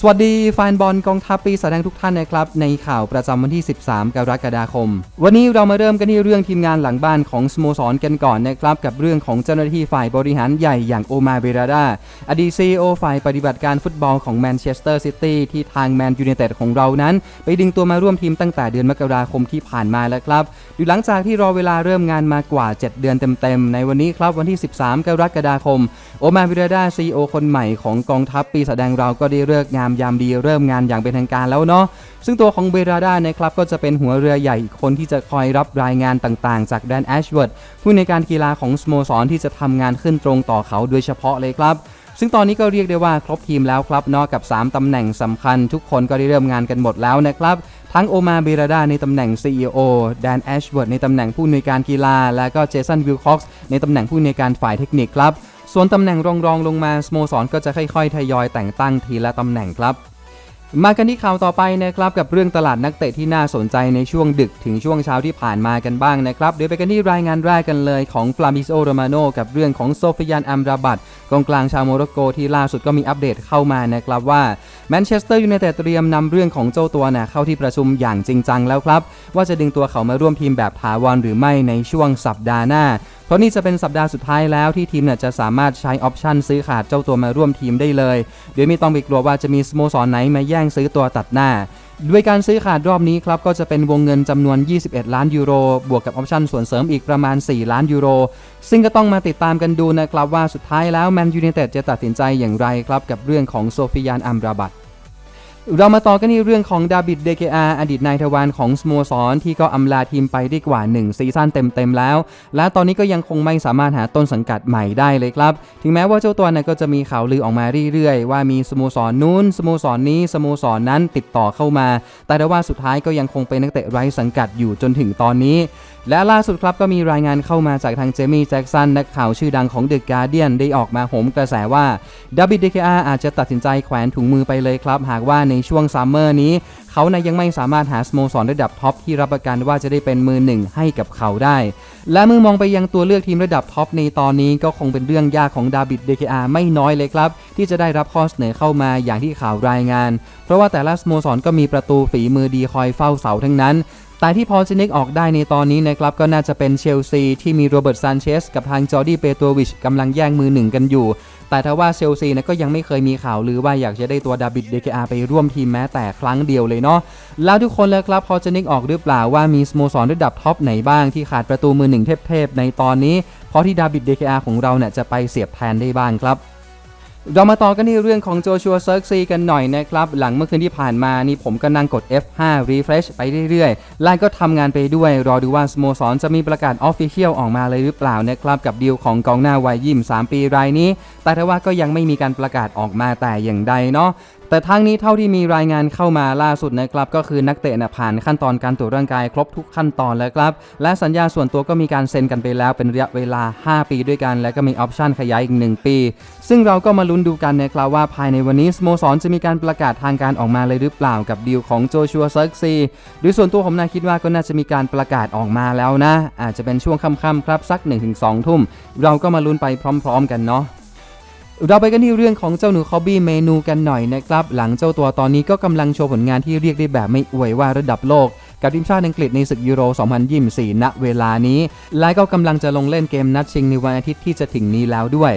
สวัสดีแฟนบอลกองทัพปีแสดงทุกท่านนะครับ ในข่าวประจำวันที่ 13 กรกฎาคม วันนี้เรามาเริ่มกันที่เรื่องทีมงานหลังบ้านของสโมสรกันก่อนนะครับ กับเรื่องของเจ้าหน้าที่ฝ่ายบริหารใหญ่อย่างโอมาเบราดาอดีตซีโอฝ่ายปฏิบัติการฟุตบอลของแมนเชสเตอร์ซิตี้ที่ทางแมนยูไนเต็ดของเรานั้น ไปดึงตัวมาร่วมทีมตั้งแต่เดือนมกราคมที่ผ่านมาแล้วครับอยู่หลังจากที่รอเวลาเริ่มงานมากว่า 7 เดือนเต็มๆในวันนี้ครับวันที่ 13 กรกฎาคมโอมาเบราดาซีโอคนใหม่ของกองทัพปีแสดงเราก็ได้เลิกงานมยามดีเริ่มงานอย่างเป็นทางการแล้วเนาะซึ่งตัวของเบราดานะครับก็จะเป็นหัวเรือใหญ่อีกคนที่จะคอยรับรายงานต่างๆ จากแดนแอชเวิร์ดผู้ในการกีฬาของสโมสรที่จะทำงานขึ้นตรงต่อเขาโดยเฉพาะเลยครับซึ่งตอนนี้ก็เรียกได้ว่าครบทีมแล้วครับนอกกับ 3ตำแหน่งสำคัญ ทุกคนก็ได้เริ่มงานกันหมดแล้วนะครับ ทั้งโอมาเบราดาในตำแหน่ง CEO แดนแอชเวิร์ดในตำแหน่งผู้อำนวยการกีฬา และก็เจสันวิลคอกซ์ในตำแหน่งผู้อำนวยการฝ่ายเทคนิคครับ ส่วนตำแหน่งรองๆลงมาสโมสรก็จะค่อยๆ ทยอยแต่งตั้งทีละตำแหน่งครับ มากันที่ข่าวต่อไปนะครับกับเรื่องตลาดนักเตะที่น่าสนใจในช่วงดึกถึงช่วงเช้าที่ผ่านมากันบ้างนะครับ เดี๋ยวไปกันที่รายงานแรกกันเลยของฟลามิโซโรมาโนกับเรื่องของโซฟิยานอัมราบัตกองกลางชาวโมร็อกโกที่ล่าสุดก็มีอัปเดตเข้ามานะครับว่าแมนเชสเตอร์ยูไนเต็ดเตรียมนำเรื่องของเจ้าตัวนะเข้าที่ประชุมอย่างจริงจังแล้วครับ ว่าจะดึงตัวเขามาร่วมทีมแบบถาวรหรือไม่ในช่วงสัปดาห์หน้า เพราะนี่จะเป็นสัปดาห์สุดท้ายแล้วที่ทีมเนี่ยจะสามารถใช้ออปชันซื้อขาดเจ้าตัวมาร่วมทีมได้เลย โดยไม่ต้องไปกลัวว่าจะมีสโมสรไหนมาแย่งซื้อตัวตัดหน้าด้วยการซื้อขาดรอบนี้ครับก็จะเป็นวงเงินจำนวน 21 ล้านยูโร บวกกับออปชันส่วนเสริมอีกประมาณ 4 ล้านยูโร ซึ่งก็ต้องมาติดตามกันดูนะครับว่าสุดท้ายแล้วแมนยูไนเต็ดจะตัดสินใจอย่างไรครับกับเรื่องของโซฟิยานอัมราบัต เรามาต่อกันที่เรื่องของดาบิดเดเกอาอดีตนายทวารของสโมสรที่ก็อำลาทีมไปได้กว่า 1 ซีซั่นเต็มๆแล้ว และตอนนี้ก็ยังคงไม่สามารถหาต้นสังกัดใหม่ได้เลยครับ ถึงแม้ว่าเจ้าตัวนี่ยก็จะมีข่าวลือออกมาเรื่อยๆ ว่ามีสโมสรนู้นสโมสรนี้สโมสรนั้นติดต่อเข้ามา แต่ว่าสุดท้ายก็ยังคงเป็นนักเตะไร้สังกัดอยู่จนถึงตอนนี้ และล่าสุดครับก็มีรายงานเข้ามาจากทางเจมี่แจ็กสันนักข่าวชื่อดังของเดอะการ์เดียนได้ออกมาโหมกระแสว่าดาบิดเดเคอาอาจจะตัดสินใจแขวนถุงมือไปเลยครับ หากว่าในช่วงซัมเมอร์นี้ เขานะยังไม่สามารถหาสโมสรระดับท็อปที่รับประกันว่าจะได้เป็นมือหนึ่งให้กับเขาได้ และเมื่อมองไปยังตัวเลือกทีมระดับท็อปในตอนนี้ก็คงเป็นเรื่องยากของดาบิดเดคอาไม่น้อยเลยครับ ที่จะได้รับข้อเสนอเข้ามาอย่างที่ข่าวรายงาน เพราะว่าแต่ละสโมสรก็มีประตูฝีมือดีคอยเฝ้าเสาทั้งนั้นแต่ที่พอจะนึกออกได้ในตอนนี้นะครับ ก็น่าจะเป็นเชลซีที่มีโรเบิร์ตซานเชสกับทางจอร์ดี้เปโตวิชกำลังแย่งมือหนึ่งกันอยู่ แต่ถ้าว่าเชลซีนะก็ยังไม่เคยมีข่าวลือว่าอยากจะได้ตัวดาบิดเดเคอาไปร่วมทีมแม้แต่ครั้งเดียวเลยเนาะแล้วทุกคนเลยครับพอจะนึกออกหรือเปล่าว่ามีสโมสรระดับท็อปไหนบ้างที่ขาดประตูมือหนึ่งเทพๆในตอนนี้ เพราะที่ดาบิดเดเคอาของเราเนี่ยจะไปเสียบแทนได้บ้างครับเรามาต่อกันที่เรื่องของโจชัวเซิร์กซีกันหน่อยนะครับ หลังเมื่อคืนที่ผ่านมานี่ผมก็นั่งกด F5 refresh ไปเรื่อยๆไลน์ก็ทำงานไปด้วย รอดูว่าสโมสรจะมีประกาศ Official ออกมาเลยหรือเปล่านะครับ กับดีลของกองหน้าวัยยิม3ปีรายนี้ แต่ถ้าว่าก็ยังไม่มีการประกาศออกมาแต่อย่างใดเนาะ แต่ทั้งนี้เท่าที่มีรายงานเข้ามาล่าสุดนะครับก็คือนักเตะนะผ่านขั้นตอนการตรวจร่างกายครบทุกขั้นตอนแล้วครับ และสัญญาส่วนตัวก็มีการเซ็นกันไปแล้วเป็นระยะเวลา 5 ปีด้วยกัน และก็มีออปชั่นขยายอีก 1 ปี ซึ่งเราก็มาลุ้นดูกันนะครับว่าภายในวันนี้สโมสรจะมีการประกาศทางการออกมาเลยหรือเปล่ากับดีลของโจชัวเซิร์กซีหรือส่วนตัวผมนะคิดว่าก็น่าจะมีการประกาศออกมาแล้วนะ อาจจะเป็นช่วงค่ำๆครับสัก 1-2 ทุ่ม เราก็มาลุ้นไปพร้อม ๆ กันเนาะ เราไปกันที่เรื่องของเจ้าหนูคอบบี้เมนูกันหน่อยนะครับ หลังเจ้าตัวตอนนี้ก็กำลังโชว์ผลงานที่เรียกได้แบบไม่อวยว่าระดับโลกกับทีมชาติอังกฤษในศึกยูโร 2024 ณ เวลานี้ และก็กำลังจะลงเล่นเกมนัดชิงในวันอาทิตย์ที่จะถึงนี้แล้วด้วย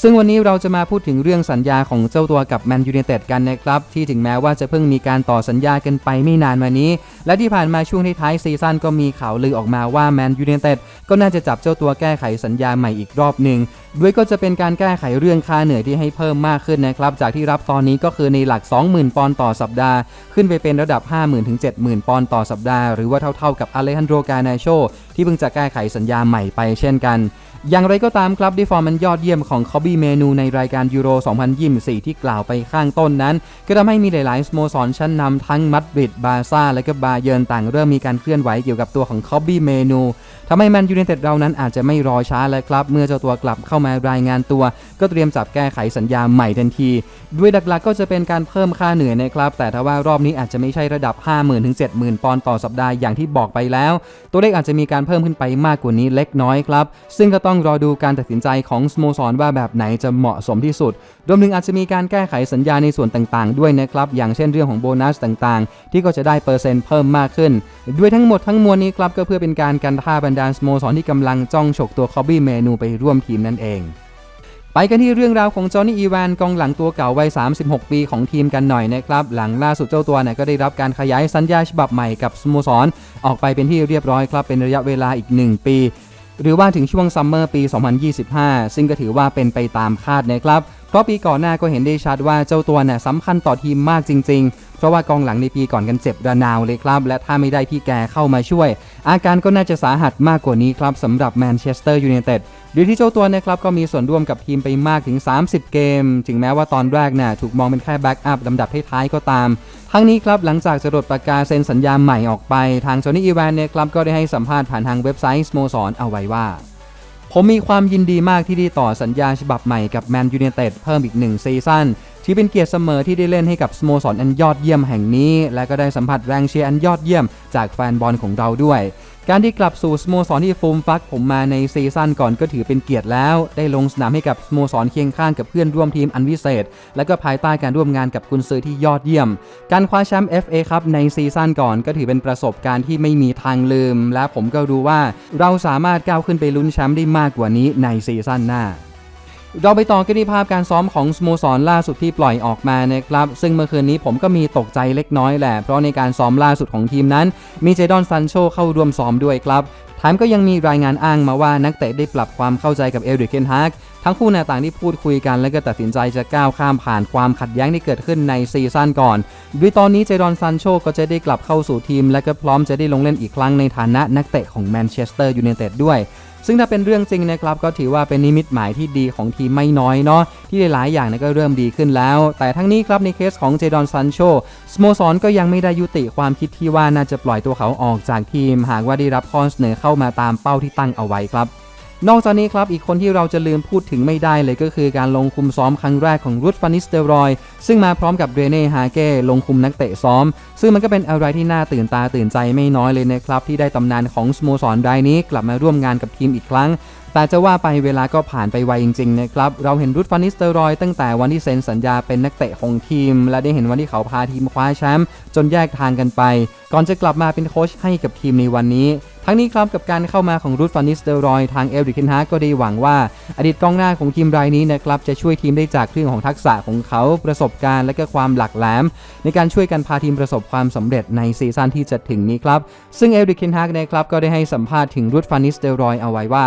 ซึ่งวันนี้เราจะมาพูดถึงเรื่องสัญญาของเจ้าตัวกับแมนยูไนเต็ดกันนะครับ ที่ถึงแม้ว่าจะเพิ่งมีการต่อสัญญากันไปไม่นานมานี้ และที่ผ่านมาช่วงท้ายซีซั่นก็มีข่าวลือออกมาว่าแมนยูไนเต็ดก็น่าจะจับเจ้าตัวแก้ไขสัญญาใหม่อีกรอบหนึ่งด้วยก็จะเป็นการแก้ไขเรื่องค่าเหนื่อยที่ให้เพิ่มมากขึ้นนะครับ จากที่รับตอนนี้ก็คือในหลัก 20,000 ปอนด์ต่อสัปดาห์ ขึ้นไปเป็นระดับ 50,000ถึง70,000 ปอนด์ต่อสัปดาห์หรือว่าเท่าๆกับอเลฮันโดกานโชที่เพิ่งจะแก้ไขสัญญาใหม่ไปเช่นกัน อย่างไรก็ตามครับด้วยฟอร์มมันยอดเยี่ยมของคอบบี้เมนูในรายการยูโร 2024 ที่กล่าวไปข้างต้นนั้น ก็ทำให้มีหลายๆสโมสรชั้นนำทั้งมัดริดบาร์ซ่าและก็บาเยิร์นต่างเริ่มมีการเคลื่อนไหวเกี่ยวกับตัวของคอบบี้เมนูทำให้แมนยูไนเต็ดเรานั้นอาจจะไม่รอช้าแล้วครับ เมื่อเจ้าตัวกลับเข้ามารายงานตัว ก็เตรียมจับแก้ไขสัญญาใหม่ทันที ด้วยหลักๆก็จะเป็นการเพิ่มค่าเหนื่อยนะครับ แต่ถ้าว่ารอบนี้อาจจะไม่ใช่ระดับ 50,000ถึง70,000 ปอนด์ต่อสัปดาห์อย่างที่บอกไปแล้ว ตัวเลขอาจจะมีการเพิ่มขึ้นไปมากกว่านี้เล็กน้อยครับ ซึ่งก็ต้องรอดูการตัดสินใจของสโมสรว่าแบบไหนจะเหมาะสมที่สุด รวมถึงอาจจะมีการแก้ไขสัญญาในส่วนต่างๆ ด้วยนะครับ อย่างเช่นเรื่องของโบนัสต่างๆ ที่ก็จะได้เปอร์เซ็นต์เพิ่มมากขึ้น ด้วยทั้งหมดทั้งมวลนี้ครับก็เพื่อเป็นการกันท่าบรรดาสโมสรที่กำลังจ้องฉกตัวคอบบี้เมนูไปร่วมทีมนั่นเอง ไปกันที่เรื่องราวของจอห์นนี่อีวานกองหลังตัวเก่าวัย 36 ปีของทีมกันหน่อยนะครับ หลังล่าสุดเจ้าตัวเนี่ยก็ได้รับการขยายสัญญาฉบับใหม่กับสโมสรออกไปเป็นที่เรียบร้อยครับเป็นระยะเวลาอีก 1 ปี หรือว่าถึงช่วงซัมเมอร์ปี 2025 ซึ่งก็ถือว่าเป็นไปตามคาดนะครับเพราะปีก่อนหน้าก็เห็นได้ชัดว่าเจ้าตัวเนี่ยสำคัญต่อทีมมากจริงๆ เพราะว่ากองหลังในปีก่อนกันเจ็บระนาวเลยครับ และถ้าไม่ได้พี่แกเข้ามาช่วย อาการก็น่าจะสาหัสมากกว่านี้ครับสำหรับแมนเชสเตอร์ยูไนเต็ดโดยที่เจ้าตัวนะครับก็มีส่วนร่วมกับทีมไปมากถึง 30 เกม ถึงแม้ว่าตอนแรกน่ะถูกมองเป็นแค่แบ็กอัพลำดับท้ายๆก็ตาม ทั้งนี้ครับหลังจากจรดประกาศเซ็นสัญญาใหม่ออกไป ทางโจนี่อีแวนเนี่ยครับก็ได้ให้สัมภาษณ์ผ่านทางเว็บไซต์สโมสรเอาไว้ว่าผมมีความยินดีมากที่ได้ต่อสัญญาฉบับใหม่กับแมนยู i นเต็ดเพิ่มอีกหนึ่งซีซั่น ที่เป็นเกียรติเสมอที่ได้เล่นให้กับสโมสรอันยอดเยี่ยมแห่งนี้ และก็ได้สัมผัสแรงเชียร์อันยอดเยี่ยมจากแฟนบอลของเราด้วย การที่กลับสู่สโมสรที่ฟูมฟักผมมาในซีซั่นก่อนก็ถือเป็นเกียรติแล้ว ได้ลงสนามให้กับสโมสรเคียงข้างกับเพื่อนร่วมทีมอันวิเศษ และก็ภายใต้การร่วมงานกับกุนซือที่ยอดเยี่ยม การคว้าแชมป์ FA ครับในซีซั่นก่อนก็ถือเป็นประสบการณ์ที่ไม่มีทางลืม และผมก็รู้ว่าเราสามารถก้าวขึ้นไปลุ้นแชมป์ได้มากกว่านี้ในซีซั่นหน้า เราไปต่อกันที่ภาพการซ้อมของสโมสรล่าสุดที่ปล่อยออกมานะครับ ซึ่งเมื่อคืนนี้ผมก็มีตกใจเล็กน้อยแหละ เพราะในการซ้อมล่าสุดของทีมนั้น มีเจดอนซันโชเข้าร่วมซ้อมด้วยครับแถมก็ยังมีรายงานอ้างมาว่านักเตะได้ปรับความเข้าใจกับเอลริกเคนฮากทั้งคู่เนี่ยต่างที่พูดคุยกัน และก็ตัดสินใจจะก้าวข้ามผ่านความขัดแย้งที่เกิดขึ้นในซีซั่นก่อนด้วยตอนนี้เจดอนซันโชก็จะได้กลับเข้าสู่ทีม และก็พร้อมจะได้ลงเล่นอีกครั้งในฐานะนักเตะของแมนเชสเตอร์ยูไนเต็ดด้วย ซึ่งถ้าเป็นเรื่องจริงนะครับก็ถือว่าเป็นนิมิตหมายที่ดีของทีมไม่น้อยเนาะที่หลายๆอย่างเนก็เริ่มดีขึ้นแล้ว แต่ทั้งนี้ครับในเคสของเจดอนซันโชสโมสรก็ยังไม่ได้ยุติความคิดที่ว่าน่าจะปล่อยตัวเขาออกจากทีม หากว่าได้รับข้อเสนอเข้ามาตามเป้าที่ตั้งเอาไว้ครับ นอกจากนี้ครับ อีกคนที่เราจะลืมพูดถึงไม่ได้เลยก็คือการลงคุมซ้อมครั้งแรกของรุดฟานิสเตอรอย ซึ่งมาพร้อมกับเรเน่ฮาเก้ลงคุมนักเตะซ้อม ซึ่งมันก็เป็นอะไรที่น่าตื่นตาตื่นใจไม่น้อยเลยนะครับ ที่ได้ตำนานของสโมสรรายนี้กลับมาร่วมงานกับทีมอีกครั้งแต่จะว่าไปเวลาก็ผ่านไปไวจริงๆนะครับ เราเห็นรุดฟานิสเตอรอยตั้งแต่วันที่เซ็นสัญญาเป็นนักเตะของทีม และได้เห็นวันที่เขาพาทีมคว้าแชมป์จนแยกทางกันไป ก่อนจะกลับมาเป็นโค้ชให้กับทีมในวันนี้ ทั้งนี้ครับกับการเข้ามาของรูทฟานิสเตอรอยทางเอลริกเทนฮาร์ก็ได้หวังว่า อดีตกองหน้าของทีมรายนี้นะครับจะช่วยทีมได้จากเรื่องของทักษะของเขาประสบการณ์และก็ความหลักแหลม ในการช่วยกันพาทีมประสบความสำเร็จในซีซั่นที่จะถึงนี้ครับซึ่งเอลริกเทนฮาร์นะครับก็ได้ให้สัมภาษณ์ถึงรูทฟานิสเตอรอยเอาไว้ว่า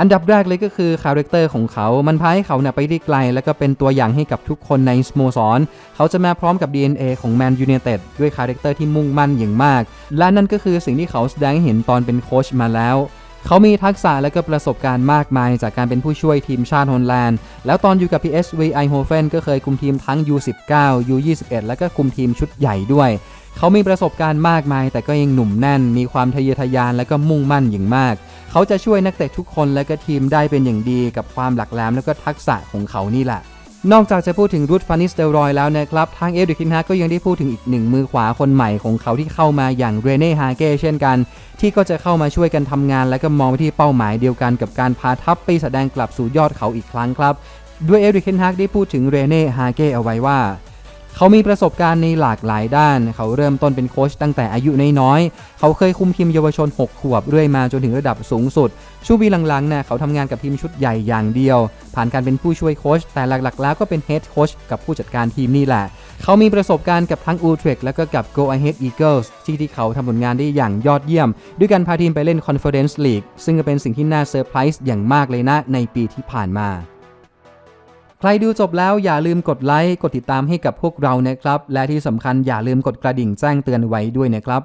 อันดับแรกเลยก็คือคาแรคเตอร์ของเขา มันพาให้เขาเนี่ยไปได้ไกล และก็เป็นตัวอย่างให้กับทุกคนในสโมสร เขาจะมาพร้อมกับ DNA ของแมนยู i นเต็ดด้วยคาแรคเตอร์ที่มุ่งมั่นอย่างมาก และนั่นก็คือสิ่งที่เขาแสดงให้เห็นตอนเป็นโค้ชมาแล้วเขามีทักษะและก็ประสบการณ์มากมายจากการเป็นผู้ช่วยทีมชาติฮอลแลนด์ แล้วตอนอยู่กับ PSV Eindhoven ก็เคยคุมทีมทั้ง U19 U21 แล้วก็คุมทีมชุดใหญ่ด้วย เขามีประสบการณ์มากมาย แต่ก็ยังหนุ่มแน่น มีความทะเยอทะยานและก็มุ่งมั่นอย่างมาก เขาจะช่วยนักเตะทุกคนและก็ทีมได้เป็นอย่างดีกับความหลักแหลมและก็ทักษะของเขานี่แหละนอกจากจะพูดถึงรูทฟานิสเตอรอยแล้วนะครับ ทางเอฟดิคินฮาก็ยังได้พูดถึงอีกหนึ่งมือขวาคนใหม่ของเขาที่เข้ามาอย่างเรเน่ฮาเก้เช่นกัน ที่ก็จะเข้ามาช่วยกันทำงาน และก็มองไปที่เป้าหมายเดียวกันกับการพาทัพไปแสดงกลับสู่ยอดเขาอีกครั้งครับ ด้วยเอฟดิคินฮากได้พูดถึงเรเน่ฮาเก้เอาไว้ว่า เขามีประสบการณ์ในหลากหลายด้าน เขาเริ่มต้นเป็นโค้ชตั้งแต่อายุน้อยๆ เขาเคยคุมทีมเยาวชน 6 ขวบเรื่อยมาจนถึงระดับสูงสุด ช่วงปีหลังๆเนี่ยเขาทำงานกับทีมชุดใหญ่อย่างเดียว ผ่านการเป็นผู้ช่วยโค้ชแต่หลักๆ แล้วก็เป็นเฮดโค้ชกับผู้จัดการทีมนี่แหละ เขามีประสบการณ์กับทั้งอูเทรกและก็กับ Go Ahead Eagles ที่ที่เขาทำผลงานได้อย่างยอดเยี่ยม ด้วยการพาทีมไปเล่น Conference League ซึ่งก็เป็นสิ่งที่น่าเซอร์ไพรส์อย่างมากเลยนะในปีที่ผ่านมา ใครดูจบแล้วอย่าลืมกดไลค์ กดติดตามให้กับพวกเรานะครับ และที่สำคัญอย่าลืมกดกระดิ่งแจ้งเตือนไว้ด้วยนะครับ